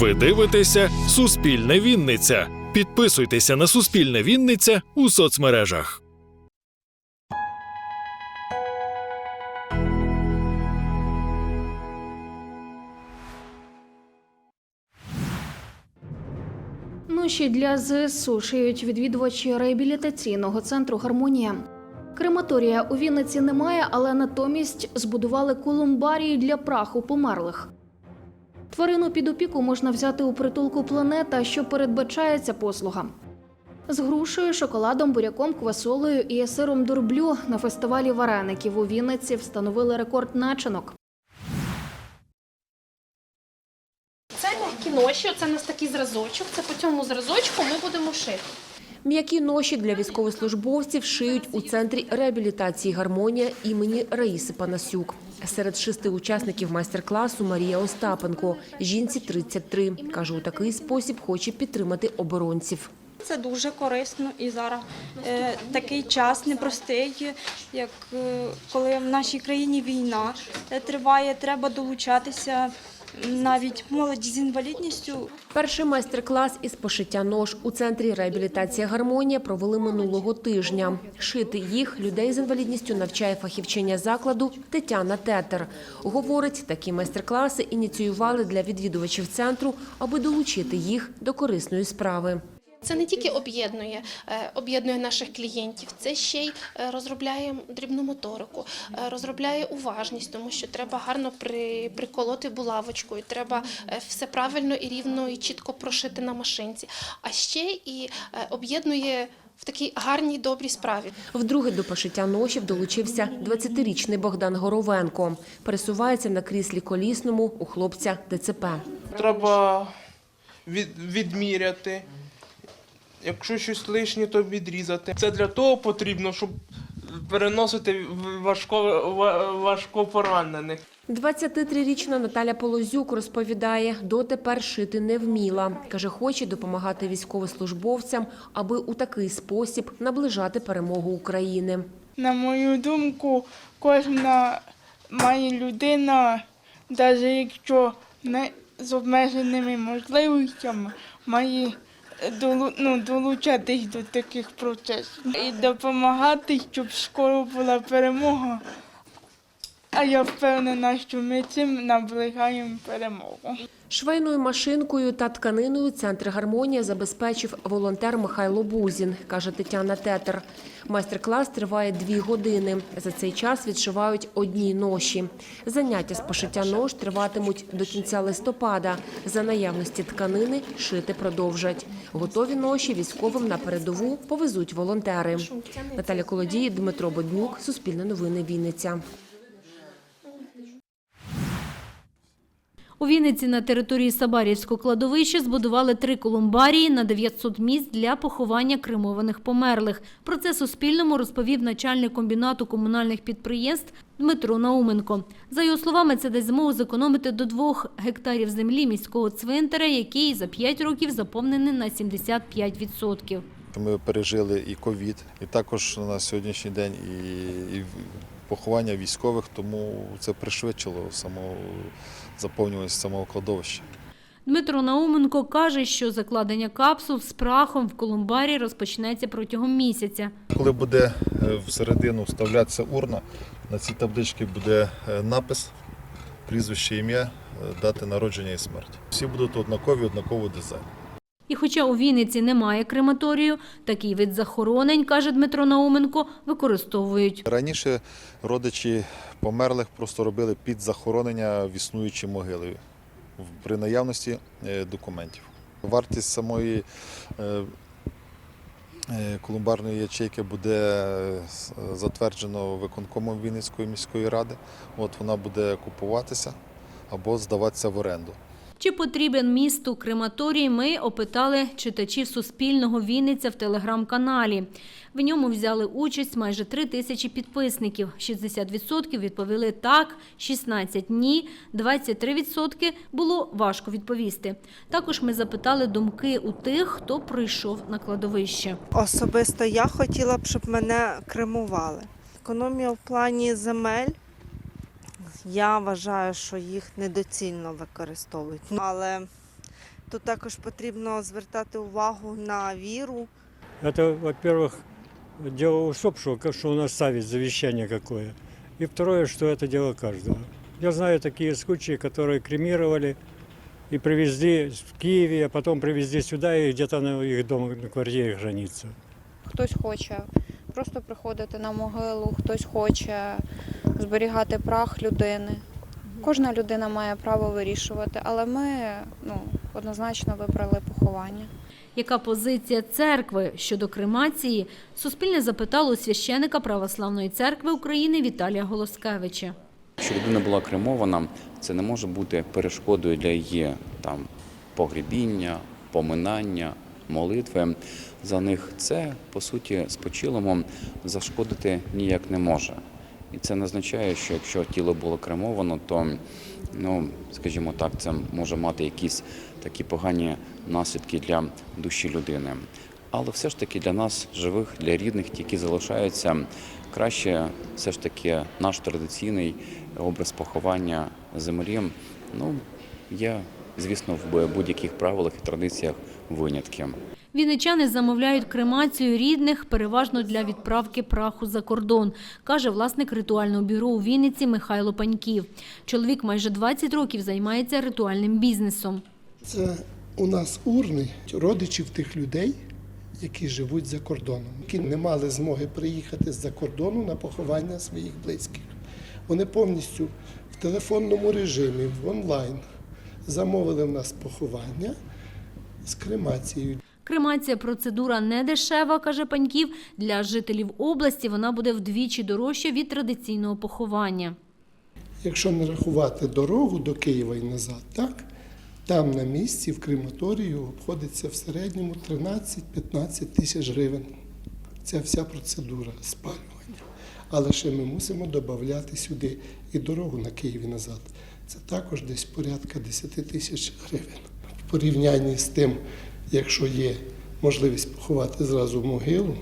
Ви дивитеся Суспільне Вінниця. Підписуйтеся на Суспільне Вінниця у соцмережах. Ноші для ЗСУ шиють відвідувачі реабілітаційного центру Гармонія. Крематорія у Вінниці немає, але натомість збудували колумбарії для праху померлих. Тварину під опіку можна взяти у притулку планета, що передбачає ця послуга. З грушею, шоколадом, буряком, квасолею і сиром дурблю на фестивалі вареників у Вінниці встановили рекорд начинок. Це м'які ноші, це у нас такий зразочок. Це по цьому зразочку ми будемо шити. М'які ноші для військовослужбовців шиють у центрі реабілітації гармонія імені Раїси Панасюк. Серед шести учасників майстер-класу Марія Остапенко. Жінці 33. Каже, у такий спосіб хоче підтримати оборонців. Це дуже корисно і зараз е, такий час непростий, як е, коли в нашій країні війна е, триває, треба долучатися навіть молоді з інвалідністю. Перший майстер-клас із пошиття нож у центрі реабілітації гармонія провели минулого тижня. Шити їх людей з інвалідністю навчає фахівчиня закладу Тетяна Тетер. Говорить, такі майстер-класи ініціювали для відвідувачів центру, аби долучити їх до корисної справи. Це не тільки об'єднує, е, об'єднує наших клієнтів, це ще й е, розробляє дрібну моторику, е, розробляє уважність, тому що треба гарно при, приколоти булавочкою, треба все правильно і рівно і чітко прошити на машинці. А ще і об'єднує в такій гарній добрій справі. Вдруге до пошиття ношів долучився 20-річний Богдан Горовенко. Пересувається на кріслі колісному у хлопця ДЦП. Треба від, відміряти. Якщо щось лишнє, то відрізати. Це для того потрібно, щоб переносити важко, ва- важко поранених. 23-річна Наталя Полозюк розповідає, дотепер шити не вміла. Каже, хоче допомагати військовослужбовцям, аби у такий спосіб наближати перемогу України. На мою думку, кожна має людина, навіть якщо не з обмеженими можливостями, має ну, долучатись до таких процесів і допомагати, щоб скоро була перемога. А я впевнена, що ми цим наближаємо перемогу. Швейною машинкою та тканиною центр гармонія забезпечив волонтер Михайло Бузін, каже Тетяна Тетер. Майстер-клас триває дві години. За цей час відшивають одні ноші. Заняття з пошиття нож триватимуть до кінця листопада. За наявності тканини шити продовжать. Готові ноші військовим на передову повезуть волонтери. Наталя Колодій, Дмитро Боднюк, Суспільне новини Вінниця. У Вінниці на території Сабарівського кладовища збудували три колумбарії на 900 місць для поховання кремованих померлих. Про це Суспільному розповів начальник комбінату комунальних підприємств Дмитро Науменко. За його словами, це дасть змогу зекономити до двох гектарів землі міського цвинтаря, який за 5 років заповнений на 75%. Ми пережили і ковід, і також на сьогоднішній день і поховання військових, тому це пришвидшило саму заповнюваність самого кладовища. Дмитро Науменко каже, що закладення капсул з прахом в колумбарі розпочнеться протягом місяця. Коли буде е, всередину вставлятися урна, на цій табличці буде е, напис, прізвище, ім'я, е, дати народження і смерті. Всі будуть однакові, однакового дизайну. І хоча у Вінниці немає крематорію, такий вид захоронень, каже Дмитро Науменко, використовують. Раніше родичі померлих просто робили під захоронення в існуючі могили при наявності е, документів. Вартість самої е, е, колумбарної ячейки буде затверджено виконкомом Вінницької міської ради. От вона буде купуватися або здаватися в оренду. Чи потрібен місту крематорій, ми опитали читачів Суспільного Вінниця в телеграм-каналі. В ньому взяли участь майже три тисячі підписників. 60% відповіли так, 16 – ні, 23% було важко відповісти. Також ми запитали думки у тих, хто прийшов на кладовище. Особисто я хотіла б, щоб мене кремували. Економія в плані земель. Я вважаю, що їх недоцільно використовують. Але то також потрібно звертати увагу на віру. Это, во-первых, дело усопшего, как что у нас совесть, завещание какое. И второе, что это дело каждого. Я знаю такие случаи, которые кремировали и привезли в Киеве, а потом привезли сюда и где-то на их дома, на квартире хранится. Хтось хоче просто приходити на могилу, хтось хоче зберігати прах людини. Кожна людина має право вирішувати, але ми ну, однозначно вибрали поховання. Яка позиція церкви щодо кремації? Суспільне запитало священика Православної церкви України Віталія Голоскевича. Якщо людина була кремована, це не може бути перешкодою для її там погребіння, поминання, молитви за них. Це по суті спочилому зашкодити ніяк не може. І це не означає, що якщо тіло було кремовано, то ну, скажімо так, це може мати якісь такі погані наслідки для душі людини. Але все ж таки для нас, живих, для рідних, ті, які залишаються, краще все ж таки наш традиційний образ поховання землі. Ну, є, звісно, в будь-яких правилах і традиціях винятки. Вінничани замовляють кремацію рідних переважно для відправки праху за кордон, каже власник ритуального бюро у Вінниці Михайло Паньків. Чоловік майже 20 років займається ритуальним бізнесом. Це у нас урни родичів тих людей, які живуть за кордоном, які не мали змоги приїхати з-за кордону на поховання своїх близьких. Вони повністю в телефонному режимі, в онлайн замовили в нас поховання з кремацією. Кремація – процедура не дешева, каже Паньків. Для жителів області вона буде вдвічі дорожча від традиційного поховання. Якщо не рахувати дорогу до Києва і назад, так, там на місці в крематорію обходиться в середньому 13-15 тисяч гривень. Ця вся процедура спалювання. Але ще ми мусимо додати сюди і дорогу на Київ і назад. Це також десь порядка 10 тисяч гривень. В порівнянні з тим, якщо є можливість поховати зразу могилу,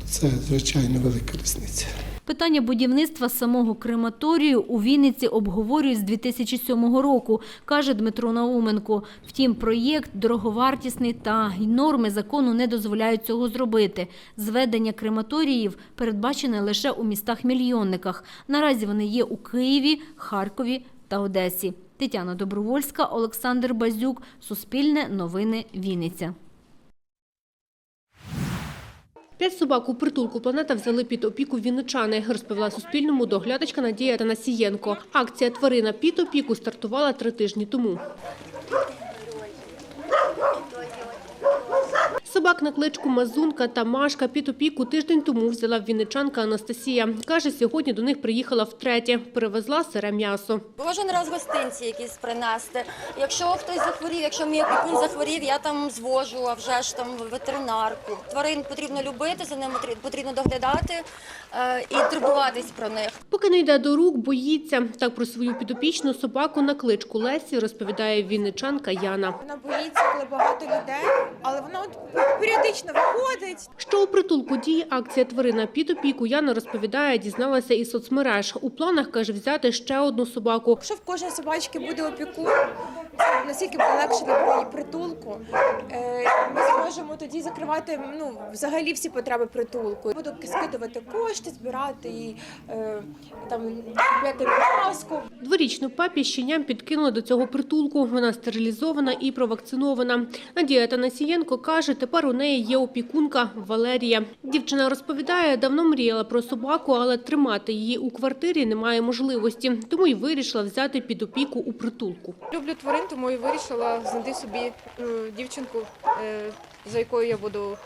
то це звичайно велика різниця. Питання будівництва самого крематорію у Вінниці обговорюють з 2007 року, каже Дмитро Науменко. Втім, проєкт дороговартісний та й норми закону не дозволяють цього зробити. Зведення крематоріїв передбачене лише у містах-мільйонниках. Наразі вони є у Києві, Харкові та Одесі. Тетяна Добровольська, Олександр Базюк, Суспільне новини Вінниця. П'ять собак у притулку «Планета» взяли під опіку вінничани, розповіла Суспільному доглядачка Надія Танасієнко. Акція «Тварина під опіку» стартувала три тижні тому. Собак на кличку Мазунка та Машка під опіку тиждень тому взяла вінничанка Анастасія. Каже, сьогодні до них приїхала втретє. Привезла сире м'ясо. Кожен раз гостинці якісь принести. Якщо хтось захворів, якщо мій опікун захворів, я там звожу, а вже ж там в ветеринарку. Тварин потрібно любити, за ними потрібно доглядати е, і турбуватись про них. Поки не йде до рук, боїться. Так про свою підопічну собаку на кличку Лесі розповідає вінничанка Яна. Вона боїться, коли багато людей, але вона от періодично виходить. Що у притулку діє акція «Тварина під опіку» Яна розповідає, дізналася із соцмереж. У планах, каже, взяти ще одну собаку. Якщо в кожної собачки буде опікун, буде її притулку. Е, Ми зможемо тоді закривати ну, взагалі всі потреби притулку. Буду скидувати кошти, збирати і е, там купляти маску. Дворічну папі щеням підкинули до цього притулку. Вона стерилізована і провакцинована. Надія Танасієнко каже, тепер у неї є опікунка Валерія. Дівчина розповідає, давно мріяла про собаку, але тримати її у квартирі немає можливості. Тому й вирішила взяти під опіку у притулку. Люблю тварин, тому і вирішила знайти собі е, дівчинку, е, за якою я буду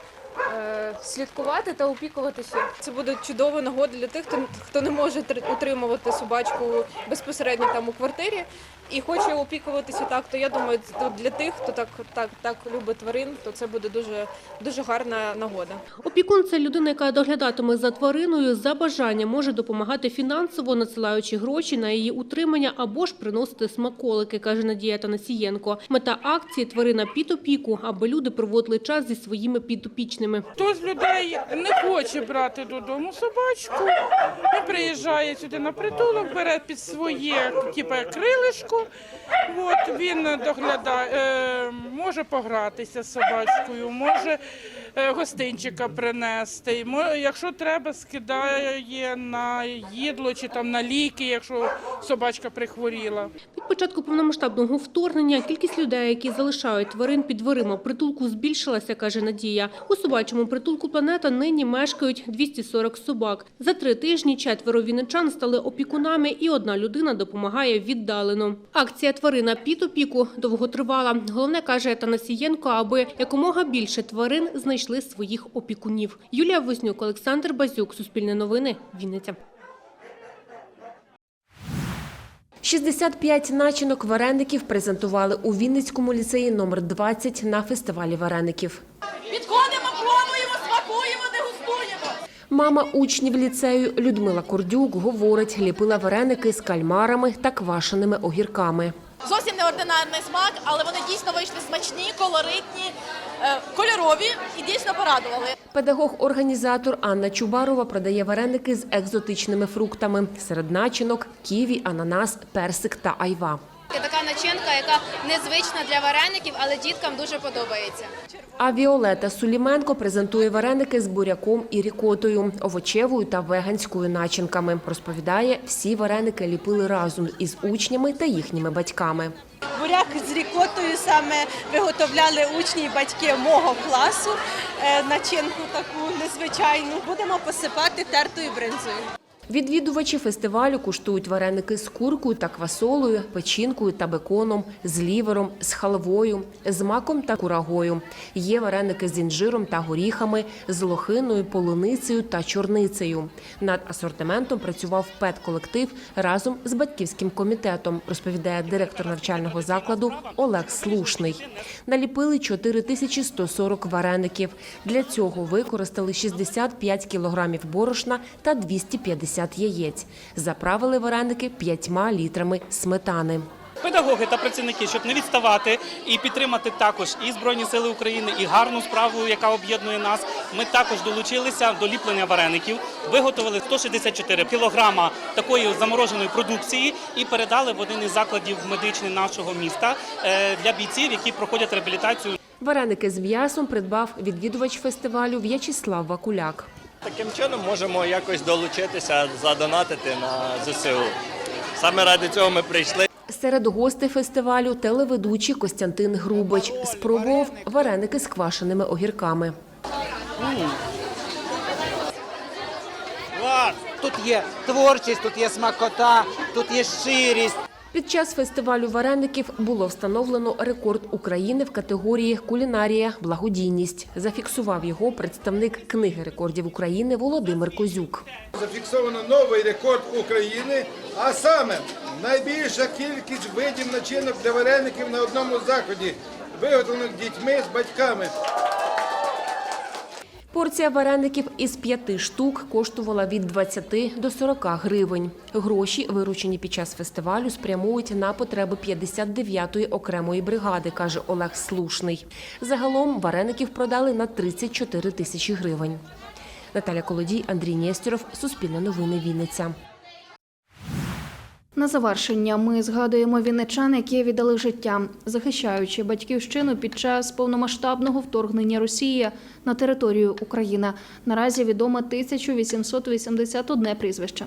е, слідкувати та опікуватися. Це буде чудова нагода для тих, хто не може утримувати собачку безпосередньо там у квартирі і хоче опікуватися так. То я думаю, то для тих, хто так, так, так любить тварин, то це буде дуже, дуже гарна нагода. Опікун – це людина, яка доглядатиме за твариною, за бажання може допомагати фінансово, надсилаючи гроші на її утримання або ж приносити смаколики, каже Надія Танасієнко. Мета акції «Тварина під опіку», аби люди проводили час зі своїми підопічними. Хто з людей не хоче брати додому собачку, він приїжджає сюди на притулок, бере під своє типу, крилишко Сашко. От, він доглядає, е, може погратися з собачкою, може гостинчика принести. Якщо треба, скидає на їдло чи там на ліки, якщо собачка прихворіла. Від початку повномасштабного вторгнення кількість людей, які залишають тварин під дверима притулку, збільшилася, каже Надія. У собачому притулку «Планета» нині мешкають 240 собак. За три тижні четверо вінничан стали опікунами, і одна людина допомагає віддалено. Акція «Тварина під опіку» довго тривала. Головне, каже Танасієнко, аби якомога більше тварин знайшли своїх опікунів. Юлія Вознюк, Олександр Базюк, Суспільне новини, Вінниця. 65 начинок вареників презентували у Вінницькому ліцеї номер 20 на фестивалі вареників. Підходимо, пробуємо, смакуємо, дегустуємо. Мама учнів ліцею Людмила Кордюк говорить, ліпила вареники з кальмарами та квашеними огірками. Зовсім неординарний смак, але вони дійсно вийшли смачні, колоритні, кольорові і дійсно порадували. Педагог-організатор Анна Чубарова продає вареники з екзотичними фруктами. Серед начинок – ківі, ананас, персик та айва. Така начинка, яка незвична для вареників, але діткам дуже подобається. А Віолета Суліменко презентує вареники з буряком і рікотою, овочевою та веганською начинками. Розповідає, всі вареники ліпили разом із учнями та їхніми батьками. Буряк з рікотою саме виготовляли учні і батьки мого класу. Е, Начинку таку незвичайну. Будемо посипати тертою бринзою. Відвідувачі фестивалю куштують вареники з куркою та квасолою, печінкою та беконом, з лівером, з халвою, з маком та курагою. Є вареники з інжиром та горіхами, з лохиною, полуницею та чорницею. Над асортиментом працював педколектив разом з батьківським комітетом, розповідає директор навчального закладу Олег Слушний. Наліпили 4140 вареників. Для цього використали 65 кілограмів борошна та 250 яєць. Заправили вареники 5 літрами сметани. Педагоги та працівники, щоб не відставати і підтримати також і Збройні Сили України, і гарну справу, яка об'єднує нас. Ми також долучилися до ліплення вареників, виготовили 164 кілограма такої замороженої продукції і передали в один із закладів медичних нашого міста е, для бійців, які проходять реабілітацію. Вареники з м'ясом придбав відвідувач фестивалю В'ячеслав Вакуляк. Таким чином можемо якось долучитися, задонатити на ЗСУ. Саме ради цього ми прийшли. Серед гостей фестивалю телеведучий Костянтин Грубич спробував вареники з квашеними огірками. Тут є творчість, тут є смакота, тут є щирість. Під час фестивалю вареників було встановлено рекорд України в категорії кулінарія благодійність. Зафіксував його представник книги рекордів України Володимир Козюк. Зафіксовано новий рекорд України, а саме найбільша кількість видів начинок для вареників на одному заході, виготовлених дітьми з батьками. Порція вареників із п'яти штук коштувала від 20 до 40 гривень. Гроші, виручені під час фестивалю, спрямують на потреби 59-ї окремої бригади, каже Олег Слушний. Загалом вареників продали на 34 тисячі гривень. Наталя Колодій, Андрій Нєстєров, Суспільне новини, Вінниця. На завершення ми згадуємо вінничан, які віддали життя, захищаючи батьківщину під час повномасштабного вторгнення Росії на територію України. Наразі відомо 1881 прізвище.